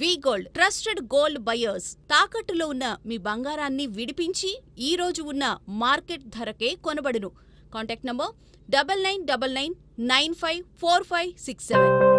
V gold trusted gold buyers తాకట్టులో ఉన్న మీ బంగారాన్ని విడిపించి ఈ రోజు ఉన్న మార్కెట్ ధరకే కొనబడును. Contact number double nine double nine nine five four five six seven.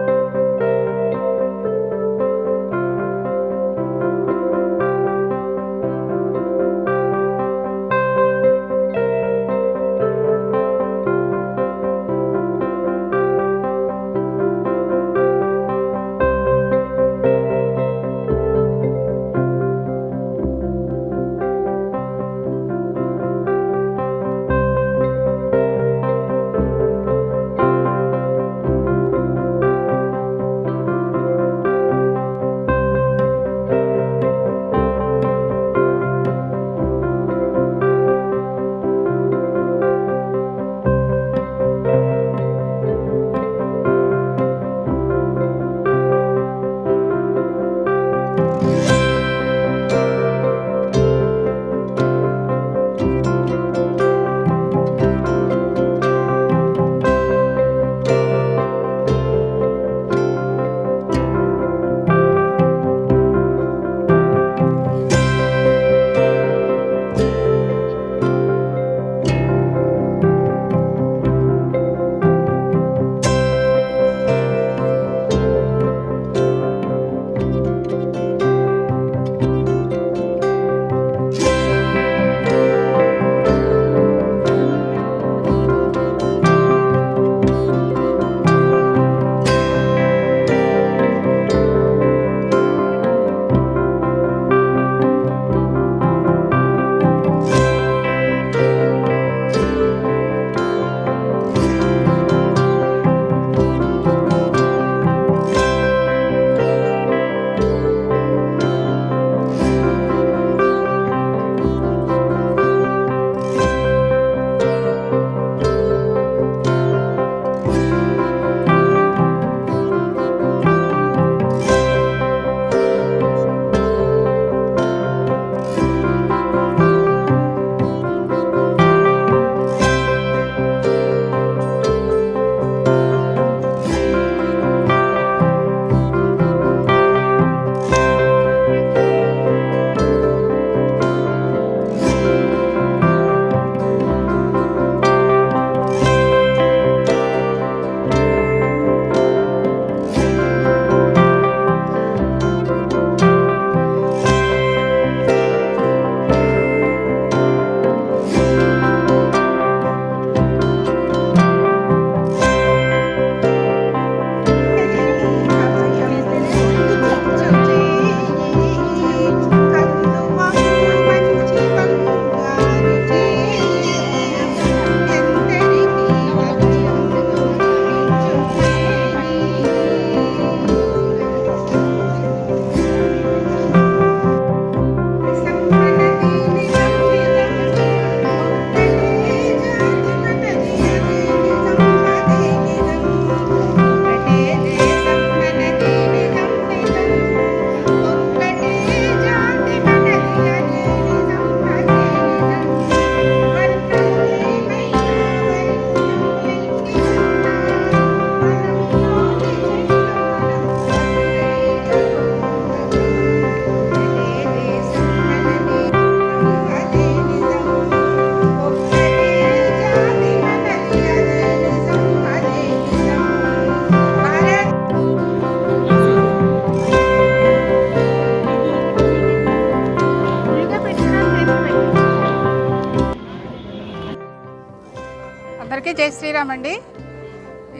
అందరికీ జై శ్రీరామ్ అండి.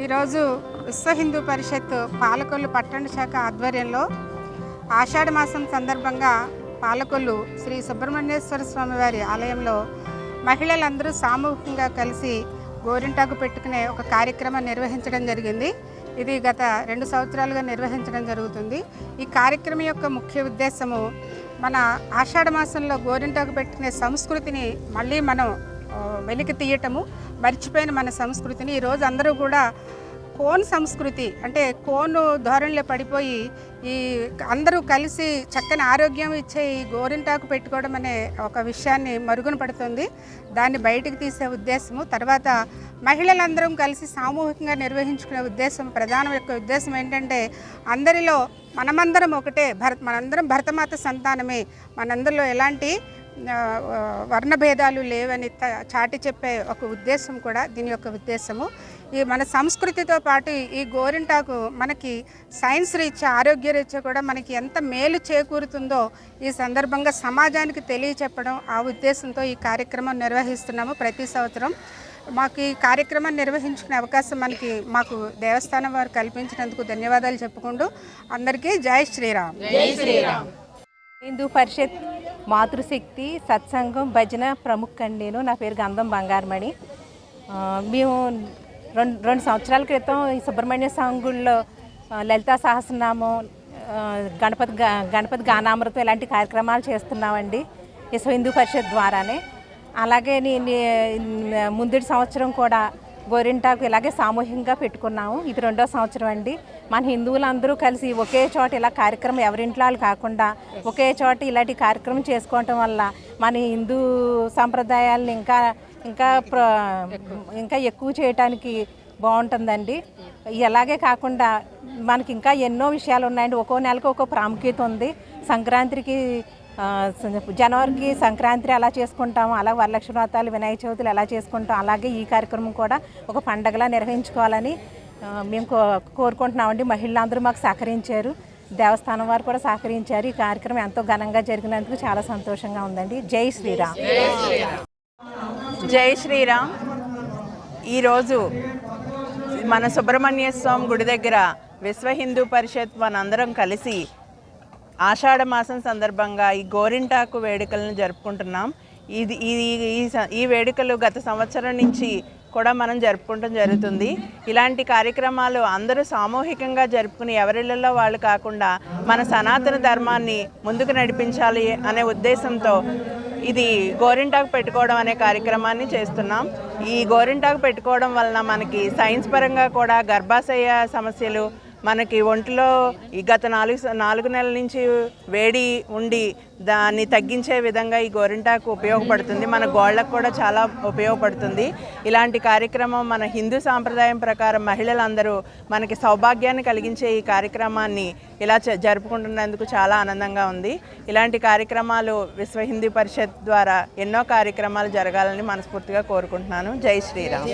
ఈరోజు విశ్వ హిందూ పరిషత్ పాలకొల్లు పట్టణ శాఖ ఆధ్వర్యంలో ఆషాఢ మాసం సందర్భంగా పాలకొల్లు శ్రీ సుబ్రహ్మణ్యేశ్వర స్వామి వారి ఆలయంలో మహిళలందరూ సామూహికంగా కలిసి గోరింటాకు పెట్టుకునే ఒక కార్యక్రమం నిర్వహించడం జరిగింది. ఇది గత రెండు సంవత్సరాలుగా నిర్వహించడం జరుగుతుంది. ఈ కార్యక్రమం యొక్క ముఖ్య ఉద్దేశము మన ఆషాఢ మాసంలో గోరింటాకు పెట్టుకునే సంస్కృతిని మళ్ళీ మనం వెలికి తీయటము మర్చిపోయిన మన సంస్కృతిని. ఈరోజు అందరూ కూడా కోన్ సంస్కృతి అంటే కోను ధోరణిలో పడిపోయి ఈ అందరూ కలిసి చక్కని ఆరోగ్యం ఇచ్చే ఈ గోరింటాకు పెట్టుకోవడం అనే ఒక విషయాన్ని మరుగున పడుతుంది. దాన్ని బయటకు తీసే ఉద్దేశము తర్వాత మహిళలందరం కలిసి సామూహికంగా నిర్వహించుకునే ఉద్దేశం ప్రధాన యొక్క ఉద్దేశం ఏంటంటే అందరిలో మనమందరం ఒకటే భరత మనందరం భరతమాత సంతానమే. మనందరిలో ఎలాంటి వర్ణభేదాలు లేవని చాటి చెప్పే ఒక ఉద్దేశం కూడా దీని యొక్క ఉద్దేశము. ఈ మన సంస్కృతితో పాటు ఈ గోరింటాకు మనకి సైన్స్ రీత్యా ఆరోగ్య రీత్యా కూడా మనకి ఎంత మేలు చేకూరుతుందో ఈ సందర్భంగా సమాజానికి తెలియచెప్పడం ఆ ఉద్దేశంతో ఈ కార్యక్రమం నిర్వహిస్తున్నాము ప్రతి సంవత్సరం. మాకు ఈ కార్యక్రమం నిర్వహించుకునే అవకాశం మనకి మాకు దేవస్థానం వారు కల్పించినందుకు ధన్యవాదాలు చెప్పుకుంటూ అందరికీ జై శ్రీరామ్. జై శ్రీరామ్. హిందూ పరిషత్ మాతృశక్తి సత్సంగం భజన ప్రముఖ అండి నేను. నా పేరు గంధం బంగారమణి. మేము రెండు రెండు సంవత్సరాల క్రితం ఈ సుబ్రహ్మణ్య సాంగుల్లో లలితా సహస్రనామం గణపతి గణపతి గానామృతం ఇలాంటి కార్యక్రమాలు చేస్తున్నామండి. విశ్వ హిందూ పరిషత్ ద్వారానే. అలాగే నేను ముందటి సంవత్సరం కూడా గోరింటాకు ఇలాగే సామూహికంగా పెట్టుకున్నాము. ఇది రెండో సంవత్సరం అండి. మన హిందువులందరూ కలిసి ఒకే చోట ఇలా కార్యక్రమం ఎవరింట్లో వాళ్ళు కాకుండా ఒకే చోట ఇలాంటి కార్యక్రమం చేసుకోవటం వల్ల మన హిందూ సాంప్రదాయాలను ఇంకా ఇంకా ఇంకా ఎక్కువ చేయటానికి బాగుంటుందండి. ఎలాగే కాకుండా మనకి ఇంకా ఎన్నో విషయాలు ఉన్నాయండి. ఒక్కో నెలకు ఒక్కో ప్రాముఖ్యత ఉంది. సంక్రాంతికి జనవరికి సంక్రాంతి ఎలా చేసుకుంటాము అలా వరలక్ష్మి వ్రతాలు వినాయక చవితులు ఎలా చేసుకుంటాం. అలాగే ఈ కార్యక్రమం కూడా ఒక పండగలా నిర్వహించుకోవాలని మేము కో కోరుకుంటున్నామండి. మహిళలందరూ మాకు సహకరించారు. దేవస్థానం వారు కూడా సహకరించారు. ఈ కార్యక్రమం ఎంతో ఘనంగా జరిగినందుకు చాలా సంతోషంగా ఉందండి. జై శ్రీరామ్. జై శ్రీరామ్. ఈరోజు మన సుబ్రహ్మణ్య స్వామి గుడి దగ్గర విశ్వ హిందూ పరిషత్ మనందరం కలిసి ఆషాఢ మాసం సందర్భంగా ఈ గోరింటాకు వేడుకలను జరుపుకుంటున్నాం. ఇది ఇది ఈ ఈ వేడుకలు గత సంవత్సరం నుంచి కూడా మనం జరుపుకుంటం జరుగుతుంది. ఇలాంటి కార్యక్రమాలు అందరూ సామూహికంగా జరుపుకుని ఎవరిళ్ళల్లో వాళ్ళు కాకుండా మన సనాతన ధర్మాన్ని ముందుకు నడిపించాలి అనే ఉద్దేశంతో ఇది గోరింటాకు పెట్టుకోవడం అనే కార్యక్రమాన్ని చేస్తున్నాం. ఈ గోరింటాకు పెట్టుకోవడం వలన మనకి సైన్స్ పరంగా కూడా గర్భాశయ సమస్యలు మనకి ఒంట్లో ఈ గత నాలుగు నాలుగు నెలల నుంచి వేడి ఉండి దాన్ని తగ్గించే విధంగా ఈ గోరింటాకు ఉపయోగపడుతుంది. మన గోళ్ళకు కూడా చాలా ఉపయోగపడుతుంది. ఇలాంటి కార్యక్రమం మన హిందూ సాంప్రదాయం ప్రకారం మహిళలందరూ మనకి సౌభాగ్యాన్ని కలిగించే ఈ కార్యక్రమాన్ని ఇలా జ- జరుపుకుంటున్నందుకు చాలా ఆనందంగా ఉంది. ఇలాంటి కార్యక్రమాలు విశ్వ హిందూ పరిషత్ ద్వారా ఎన్నో కార్యక్రమాలు జరగాలని మనస్ఫూర్తిగా కోరుకుంటున్నాను. జై శ్రీరామ్.